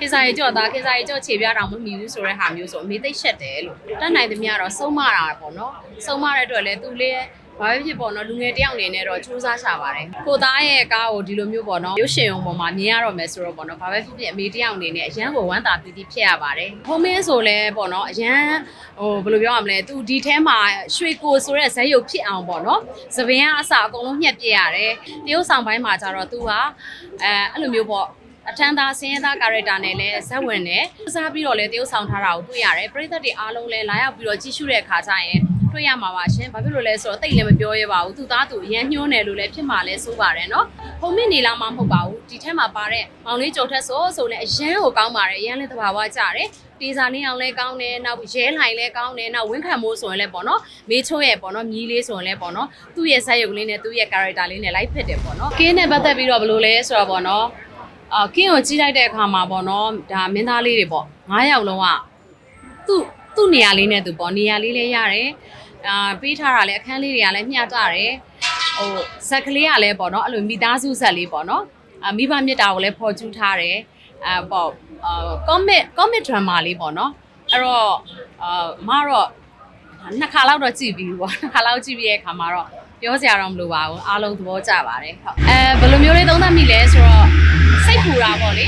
ခေစာရီကြော့သားခေစာရီကြော့ခြေပြတောင်မမီဘူးဆိုတဲ့ဟာမျိုးဆိုအမေသိပ်ရှက်တယ်လို့တတ်နိုင်သမျှတော့ဆုံးမတာပေါ့နော်ဆုံးမတဲ့အတွက်လည်းသူလေးဘာဖြစ်ဖြစ်ပေါ့နော်လူငယ်တယောက်အနေနဲ့တော့စူးစမ်းရှာပါတယ်ကိုသားရဲ့ကားကိုဒီလိုမျိုးပေါ့နော်ရုပ်ရှင်ုံပေါ်မှာမြင်ရတော့မယ်ဆိုတော့ပေါ့နော်ဘာပဲဖြစ်ဖြစ်အမေတယောက်အနေနဲ့အရန်ကိုဝမ်းသာပီတိဖြစ်ရပါတယ်ဟိုမင်းဆိုလဲပေါ့နော်အရန်ဟိုဘယ်လိုပြောရမလဲသူဒီထဲမှာရွှေကိုဆိုတဲ့ဇက်ရုပ်ဖြစ်အောင်ပေါ့နော်သပင်ကအစအကုန်လုံးညှက်ပြရတယ်တရုတ်ဆောင်ပိုင်းမှာကျတော့သူဟာအဲအဲ့လိုမျိုးပေါ့ အထမ်းသားစင်းရဲသား character နဲ့လည်းဇက်ဝင်နဲ့စားပြီးတော့လည်းတရုပ်ဆောင်ထားတာကိုတွေ့ရတယ်ပရိသတ်တွေအားလုံးလည်းလာရောက်ပြီးတော့ကြည့်ရှုတဲ့အခါကျရင်တွေ့ရမှာပါရှင်ဘာဖြစ်လို့လဲဆိုတော့တိတ်လည်းမပြောရပါဘူးသူသားသူအရန်ညှိုးတယ်လို့လည်းဖြစ်မှာလဲဆိုပါတယ်နော်ဟုံမင်းနေလာမှမဟုတ်ပါဘူးဒီထဲမှာပါတဲ့မောင်လေးကြော်ထက်ဆိုဆိုလည်းအရန်ကိုကောင်းပါတယ်အရန်လည်းတဘာဝကြတယ်တေစာနေအောင်လဲကောင်းတယ်နောက်ရဲလှိုင်လဲကောင်းတယ်နောက်ဝင်းခံမိုးဆိုရင်လည်းပေါ့နော်မေးချိုးရဲ့ပေါ့နော်မြီးလေးဆိုရင်လည်းပေါ့နော်သူ့ရဲ့ဇက်ရုပ်လေးနဲ့သူ့ရဲ့ character လေးနဲ့ live ဖြစ်တယ်ပေါ့နော်ကင်းနဲ့ပတ်သက်ပြီးတော့ဘယ်လိုလဲဆိုတော့ပေါ့နော် အာကင်းကိုကြီးလိုက်တဲ့အခါမှာပေါ့နော်ဒါမင်းသားလေးတွေပေါ့၅ယောက်လုံးကသူ့သူ့နေရာလေးနဲ့သူပေါ့နေရာလေးလည်းရတယ်အာပေးထားတာလည်းအခန်းလေးတွေကလည်းမျှတတယ်ဟိုဇက်ကလေးကလည်းပေါ့နော်အဲ့လိုမိသားစုဇက်လေးပေါ့နော်အာမိဘမြတ်တာကိုလည်းဖော်ကျူးထားတယ်အာပေါ့အာ comic comic drama လေးပေါ့နော်အဲ့တော့အာမတော့နှစ်ခါလောက်တော့ကြည့်ပြီးပြီပေါ့နှစ်ခါလောက်ကြည့်ပြီးတဲ့အခါမှာတော့ ပြောစရာတော့မလိုပါဘူးအားလုံးသဘောကျပါတယ်ဟုတ်အဲဘယ်လိုမျိုးလေးသုံးသပ်မိလဲဆိုတော့စိတ်ပူတာပေါ့လေ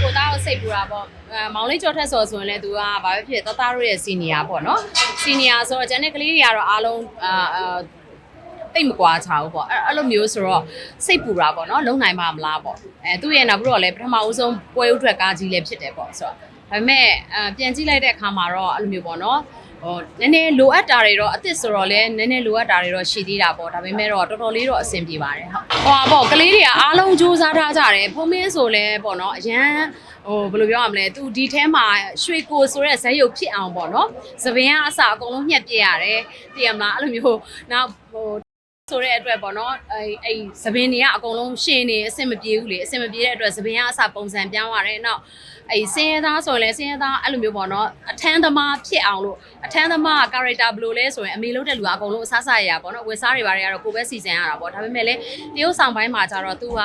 ကိုသားကိုစိတ်ပူတာပေါ့အဲမောင်လေးကြော်ထက်ဆိုဆိုရင်လည်းသူကဘာပဲဖြစ်တသားတို့ရဲ့စီနီယာပေါ့နော်စီနီယာဆိုတော့ကျန်တဲ့ကလေးတွေကတော့အားလုံးအာအာတိတ်မကွာချဘူးပေါ့အဲ့အဲ့လိုမျိုးဆိုတော့စိတ်ပူတာပေါ့နော်လုံနိုင်ပါမလားပေါ့အဲသူ့ရဲ့နောက်ပြီးတော့လည်းပထမဦးဆုံးပွဲဥထွက်ကားကြီးလည်းဖြစ်တယ်ပေါ့ဆိုတော့ဒါပေမဲ့အပြန်ကြည့်လိုက်တဲ့အခါမှာတော့အဲ့လိုမျိုးပေါ့နော် ဟိုနည်းနည်းလိုအပ်တာတွေတော့အစ်စ်ဆိုတော့လည်းနည်းနည်းလိုအပ်တာတွေတော့ရှိသေးတာပေါ့ဒါပေမဲ့တော့တော်တော်လေးတော့အဆင်ပြေပါတယ်ဟုတ်ဟိုပါပေါ့ကလေးတွေကအားလုံးစူးစမ်းထားကြတယ်ဖုံးမင်းဆိုလဲပေါ့နော်အရန်ဟိုဘယ်လိုပြောရမလဲသူဒီထဲမှာရွှေကိုဆိုတဲ့ဇက်ရုပ်ဖြစ်အောင်ပေါ့နော်သပင်ကအစအကုန်လုံးညှက်ပြရတယ်တည်ရမလားအဲ့လိုမျိုးနောက်ဟို ဆိုတဲ့အတွက်ပေါ့နော်အဲအဲသပင်တွေကအကုန်လုံးရှင်းနေအဆင်မပြေဘူးလေအဆင်မပြေတဲ့အတွက်သပင်ကအစပုံစံပြောင်းရတယ်နောက်အဲစင်းရဲသားဆိုရင်လည်းစင်းရဲသားအဲ့လိုမျိုးပေါ့နော်အထမ်းသမားဖြစ်အောင်လို့အထမ်းသမား character ဘယ်လိုလဲဆိုရင်အမေလုပ်တဲ့လူကအကုန်လုံးအဆဆရရပေါ့နော်ဝယ်စားတွေဘာတွေကတော့ကိုယ်ပဲစီစဉ်ရတာပေါ့ဒါပေမဲ့လည်းတရုတ်ဆောင်ပိုင်းမှာကျတော့သူက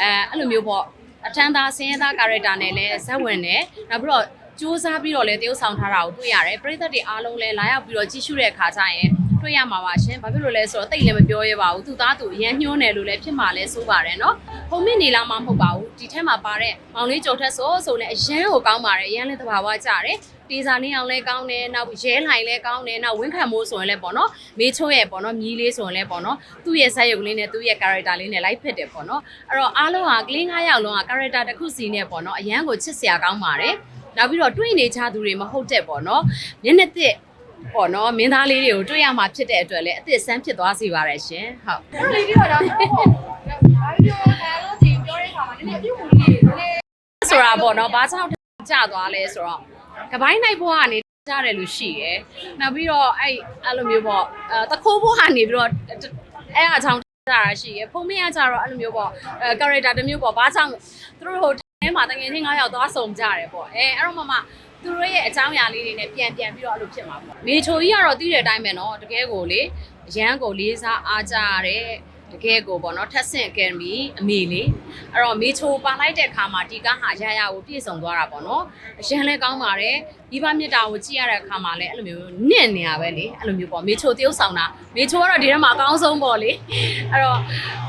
အဲအဲ့လိုမျိုးပေါ့အထမ်းသားစင်းရဲသား character နဲ့လည်းဇက်ဝင်တယ်နောက်ပြီးတော့စူးစမ်းပြီးတော့လည်းတရုတ်ဆောင်ထားတာကိုတွေ့ရတယ်ပရိသတ်တွေအားလုံးလည်းလာရောက်ပြီးတော့ကြည့်ရှုတဲ့အခါကျရင် တွေ့ရမှာပါရှင်ဘာဖြစ်လို့လဲဆိုတော့တိတ်လည်းမပြောရပါဘူးသူသားသူအရန်ညှိုးနေလို့လည်းဖြစ်မှာလဲဆိုပါတယ်နော်ပုံမစ်နေလာမှမဟုတ်ပါဘူးဒီထက်မှာပါတဲ့မောင်လေးကြော်ထက်ဆိုဆိုလည်းအရန်ကိုကောင်းပါတယ်အရန်လည်းတဘာဝကြတယ်တေစာနေအောင်လဲကောင်းတယ်နောက်ရဲလှိုင်လဲကောင်းတယ်နောက်ဝင်းခံမိုးဆိုရင်လဲပေါ့နော်မေချိုးရဲ့ပေါ့နော်မြီးလေးဆိုရင်လဲပေါ့နော်သူ့ရဲ့ဇာတ်ရုပ်လေးနဲ့သူ့ရဲ့ character လေးနဲ့ live ဖြစ်တယ်ပေါ့နော်အဲ့တော့အားလုံးဟာကလင်း၅ယောက်လုံးဟာ character တစ်ခုစီနဲ့ပေါ့နော်အရန်ကိုချစ်စရာကောင်းပါတယ်နောက်ပြီးတော့တွေ့နေကြသူတွေမဟုတ်တဲ့ပေါ့နော်မျက်နှာသစ် ပေါ့နော်မင်းသားလေးတွေကိုတွေ့ရမှာဖြစ်တဲ့အတွက်လည်းအသစ်ဆန်းဖြစ်သွားစေပါရရှင်ဟုတ်အဲ့လိုလေးပြီးတော့ဒါတော့ဘာပြောလဲလို့ဒီပြောတဲ့အခါမှာနည်းနည်းပြုတ်မှုလေးတွေနည်းနည်းဆိုတာပေါ့နော်ဘာကြောင့်ကျသွားလဲဆိုတော့ကပိုင်းနိုင်ဘွားကနေကြတယ်လို့ရှိရယ်နောက်ပြီးတော့အဲ့အဲ့လိုမျိုးပေါ့အဲတခိုးဘွားကနေပြီးတော့အဲ့အချောင်းကြတာရှိရယ်ဖုံးမရကြတော့အဲ့လိုမျိုးပေါ့အဲ character တစ်မျိုးပေါ့ဘာကြောင့်သူတို့ဟိုထဲမှာတကယ်ချင်း9ယောက်သွားဆုံကြတယ်ပေါ့အဲအဲ့တော့မှမှ သူတို့ရဲ့အကြောင်းအရာလေးတွေနဲ့ပြန်ပြန်ပြီးတော့အဲ့လိုဖြစ်မှာပေါ့မေချိုကြီးကတော့သိတဲ့အတိုင်းပဲနော်တကယ်ကိုလေရန်ကိုလေးစားအားကြရတဲ့ တကယ်ကိုပေါ့နော်ထက်ဆင့်အကယ်ဒမီအမေလေးအဲ့တော့မေချိုပါလိုက်တဲ့ခါမှာဒီကားဟာရရကိုပြည့်စုံသွားတာပေါ့နော်အရန်လဲကောင်းပါတယ်မိဘမြတ်တာကိုကြည့်ရတဲ့အခါမှာလည်းအဲ့လိုမျိုးနင့်နေရပဲလေအဲ့လိုမျိုးပေါ့မေချိုတရုပ်ဆောင်တာမေချိုကတော့ဒီထဲမှာအကောင်းဆုံးပေါ့လေအဲ့တော့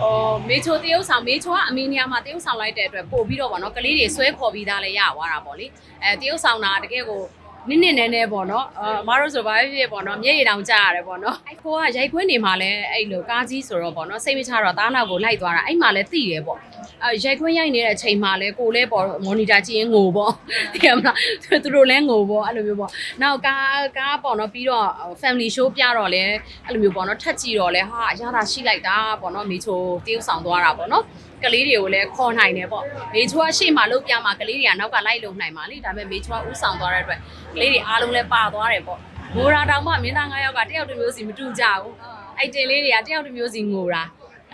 ဟိုမေချိုတရုပ်ဆောင်မေချိုကအမေနေရာမှာတရုပ်ဆောင်လိုက်တဲ့အတွက်ပို့ပြီးတော့ပေါ့နော်ကလေးတွေဆွဲခေါ်ပြီးသားလည်းရသွားတာပေါ့လေအဲတရုပ်ဆောင်တာတကယ်ကို နစ်နစ်နဲနဲပေါ့နော်အမတို့ဆိုဘာဖြစ်ဖြစ်ပေါ့နော်မျက်ရည်တောင်ကျရတယ်ပေါ့နော်အဲ့ကိုကရိုက်ခွင်းနေမှာလဲအဲ့လိုကားကြီးဆိုတော့ပေါ့နော်စိတ်မချတော့သားနောက်ကိုလိုက်သွားတာအဲ့မှာလဲသိတယ်ပေါ့အဲရိုက်ခွင်းရိုက်နေတဲ့အချိန်မှာလဲကိုလဲပေါ့မော်နီတာကြည့်ရင်ငိုပေါ့သိရမလားသူတို့လဲငိုပေါ့အဲ့လိုမျိုးပေါ့နောက်ကားကားပေါ့နော်ပြီးတော့ family show ပြတော့လဲအဲ့လိုမျိုးပေါ့နော်ထက်ကြည့်တော့လဲဟာအရသာရှိလိုက်တာပေါ့နော်မိချိုတရုပ်ဆောင်သွားတာပေါ့နော်ကလေးတွေကိုလည်းခေါ်နိုင်တယ်ပေါ့မေချွားရှေ့မှာလုတ်ပြမှာကလေးတွေကနောက်ကလိုက်လုံနိုင်ပါလေဒါပေမဲ့မေချွားဥဆောင်သွားတဲ့အတွက်ကလေးတွေအားလုံးလည်းပါသွားတယ်ပေါ့ငိုတာတောင်မှမင်းသား9ယောက်ကတယောက်တစ်မျိုးစီမတူကြဘူးအိုက်တင်လေးတွေကတယောက်တစ်မျိုးစီငိုတာ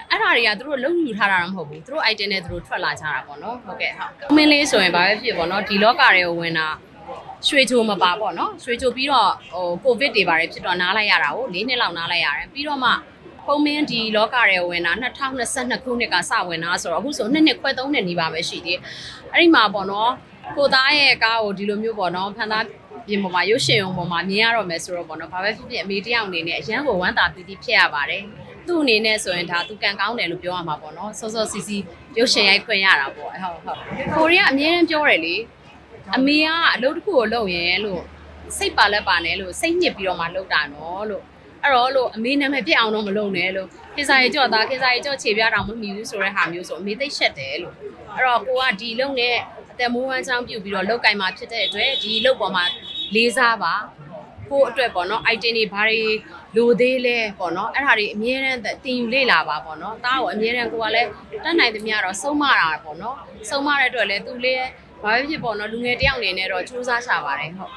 အဲ့ဒါတွေကသူတို့လုံယူထားတာတော့မဟုတ်ဘူးသူတို့အိုက်တင်နဲ့သူတို့ထွက်လာကြတာပေါ့နော်ဟုတ်ကဲ့ဟုတ်မင်းလေးဆိုရင်ဘာပဲဖြစ်ပေါ့နော်ဒီလောကတွေကိုဝင်တာရွှေချိုမပါပေါ့နော်ရွှေချိုပြီးတော့ဟိုကိုဗစ်တွေပါတယ်ဖြစ်တော့နားလိုက်ရတာကို၄နှစ်လောက်နားလိုက်ရတယ်ပြီးတော့မှ ပုံမင်းဒီလောကရဲဝင်တာ2022ခုနှစ်ကစဝင်တာဆိုတော့အခုဆိုနှစ်နှစ်ခွဲသုံးနှစ်နီးပါပဲရှိသေးတယ်အဲ့ဒီမှာပေါ့နော်ကိုသားရဲ့ကားကိုဒီလိုမျိုးပေါ့နော်ဖန်သားပြင်ပေါ်မှာရုပ်ရှင်အောင်ပေါ်မှာမြင်ရတော့မယ်ဆိုတော့ပေါ့နော်ဘာပဲဖြစ်ဖြစ်အမေတယောက်အနေနဲ့အရန်ကိုဝမ်းသာပီတိဖြစ်ရပါတယ်သူ့အနေနဲ့ဆိုရင်ဒါသူကန်ကောင်းတယ်လို့ပြောရမှာပေါ့နော်စောစောစီစီရုပ်ရှင်ရိုက်ခွင့်ရတာပေါ့ဟုတ်ဟုတ်ကိုရီးယားအမြဲတမ်းပြောတယ်လေအမေကအလုပ်တစ်ခုကိုလုပ်ရင်လို့စိတ်ပါလက်ပါနဲ့လို့စိတ်ညစ်ပြီးတော့မှလုပ်တာနော်လို့ အဲ့တော့လို့အမေနာမည်ပြစ်အောင်တော့မလုပ်နဲ့လို့ခေစာရီကြော့သားခေစာရီကြော့ခြေပြားတောင်မမီဘူးဆိုတဲ့ဟာမျိုးဆိုအမေသိရှက်တယ်လို့အဲ့တော့ကိုကဒီလုံနဲ့အသက်မွေးဝမ်းချောင်းပြုတ်ပြီးတော့လောက်ကင်မှာဖြစ်တဲ့အတွက်ဒီလုံပေါ်မှာလေးစားပါကိုအတွက်ပေါ့နော် item တွေဘာတွေလိုသေးလဲပေါ့နော်အဲ့ဒါတွေအမြဲတမ်းတင်ယူလေ့လာပါပေါ့နော်တားကိုအမြဲတမ်းကိုကလည်းတတ်နိုင်သမျှတော့ဆုံးမတာပေါ့နော်ဆုံးမတဲ့အတွက်လည်းသူလေးဘာပဲဖြစ်ပေါ့နော်လူငယ်တယောက်အနေနဲ့တော့စူးစမ်းရှာပါတယ်ဟုတ်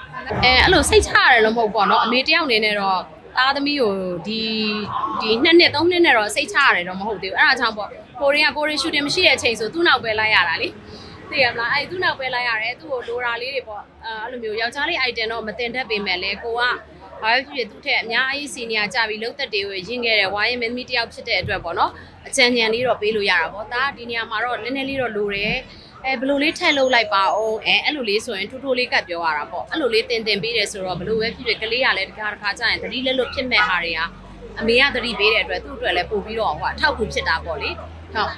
အဲအဲ့လိုစိတ်ချရတယ်လို့မဟုတ်ပေါ့နော်အမေတယောက်အနေနဲ့တော့ သားသမီးကိုဒီဒီနှစ်နှစ်သုံးနှစ်နဲ့တော့စိတ်ချရတယ်တော့မဟုတ်သေးဘူးအဲ့ဒါကြောင့်ပေါ့ကိုရီးယားကိုရီးရှူတင်မရှိတဲ့အချိန်ဆိုသူ့နောက်ပဲလိုက်ရတာလေသိရမလားအဲ့သူ့နောက်ပဲလိုက်ရတယ်သူ့ကိုလိုတာလေးတွေပေါ့အဲအဲ့လိုမျိုးယောက်ျားလေး item တော့မတင်တတ်ပေမဲ့လေကိုကဘာပဲဖြစ်ဖြစ်သူ့ထက်အများကြီးစီနီယာကြပြီးလုံးသက်တွေကိုရင်းခဲ့တယ်ဝိုင်းရင်မင်းသမီးတယောက်ဖြစ်တဲ့အတွက်ပေါ့နော်အကြံဉာဏ်လေးတော့ပေးလို့ရတာပေါ့ဒါကဒီနေရာမှာတော့နည်းနည်းလေးတော့လိုတယ် အဲဘယ်လိုလေးထည့်လို့လိုက်ပါအောင်အဲအဲ့လိုလေးဆိုရင်ထူးထူးလေးကတ်ပြောရတာပေါ့အဲ့လိုလေးတင်တင်ပေးတယ်ဆိုတော့ဘယ်လိုပဲဖြစ်ဖြစ်ကလေးကလည်းတခါတခါကျရင်သတိလက်လွတ်ဖြစ်မဲ့ဟာတွေကအမေကသတိပေးတဲ့အတွက်သူ့အတွက်လည်းပို့ပြီးတော့ဟိုအထောက်အကူဖြစ်တာပေါ့လေဟုတ်